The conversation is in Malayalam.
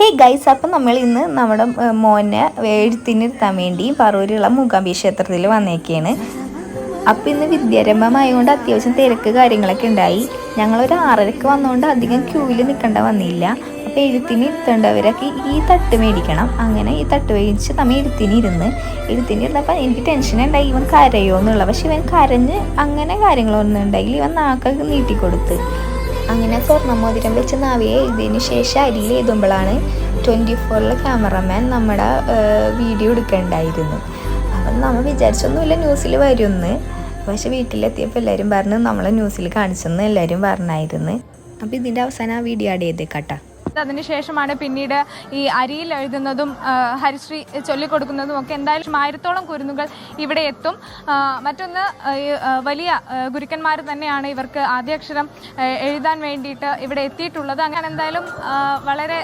ഹേ ഗൈസ് അപ്പം നമ്മൾ ഇന്ന് നമ്മുടെ മോനെ എഴുത്തിനിരുത്താൻ വേണ്ടി പറൂരുള്ള മൂകാംബി ക്ഷേത്രത്തിൽ വന്നേക്കാണ്. അപ്പം ഇന്ന് വിദ്യാരംഭമായതുകൊണ്ട് അത്യാവശ്യം തിരക്ക് കാര്യങ്ങളൊക്കെ ഉണ്ടായി. ഞങ്ങളൊരു ആറരക്ക് വന്നുകൊണ്ട് അധികം ക്യൂവിൽ നിൽക്കേണ്ട വന്നില്ല. അപ്പോൾ എഴുത്തിന് ഇരുത്തേണ്ടവരൊക്കെ ഈ തട്ട് മേടിക്കണം. അങ്ങനെ ഈ തട്ട് മേടിച്ച് നമ്മൾ എഴുത്തിന് ഇരുന്ന് എഴുത്തിന് ഇരുന്നപ്പോൾ എനിക്ക് ടെൻഷൻ ഉണ്ടായി. ഇവൻ കരയോ എന്നുള്ള പക്ഷെ ഇവൻ കരഞ്ഞ് അങ്ങനെ കാര്യങ്ങളൊന്നും ഉണ്ടായില്ല. ഇവൻ നാക്കൊക്കെ നീട്ടിക്കൊടുത്ത്. അങ്ങനെ സ്വർണമോതിരം വെച്ച് നാവിയെ ഇതിന് ശേഷം അരിയിൽ എഴുതുമ്പോഴാണ് ട്വന്റി ഫോറിലെ ക്യാമറമാൻ നമ്മുടെ വീഡിയോ എടുക്കണ്ടായിരുന്നു. അപ്പം നമ്മൾ വിചാരിച്ചൊന്നുമില്ല ന്യൂസിൽ വരുമെന്ന്. പക്ഷെ വീട്ടിലെത്തിയപ്പോൾ എല്ലാവരും പറഞ്ഞു നമ്മളെ ന്യൂസിൽ കാണിച്ചെന്ന് എല്ലാവരും പറഞ്ഞായിരുന്നു. അപ്പോൾ ഇതിന്റെ അവസാനം ആ വീഡിയോ ആഡ് ചെയ്തേക്കാട്ടാ അതിനുശേഷമാണ് പിന്നീട് ഈ അരിയിൽ എഴുതുന്നതും ഹരിശ്രീ ചൊല്ലിക്കൊടുക്കുന്നതും ഒക്കെ എന്തായാലും ആയിരത്തോളം കുരുന്നുകൾ ഇവിടെ എത്തും. മറ്റൊന്ന് വലിയ ഗുരുക്കന്മാർ തന്നെയാണ് ഇവർക്ക് ആദ്യാക്ഷരം എഴുതാൻ വേണ്ടിയിട്ട് ഇവിടെ എത്തിയിട്ടുള്ളത്. അങ്ങനെ എന്തായാലും വളരെ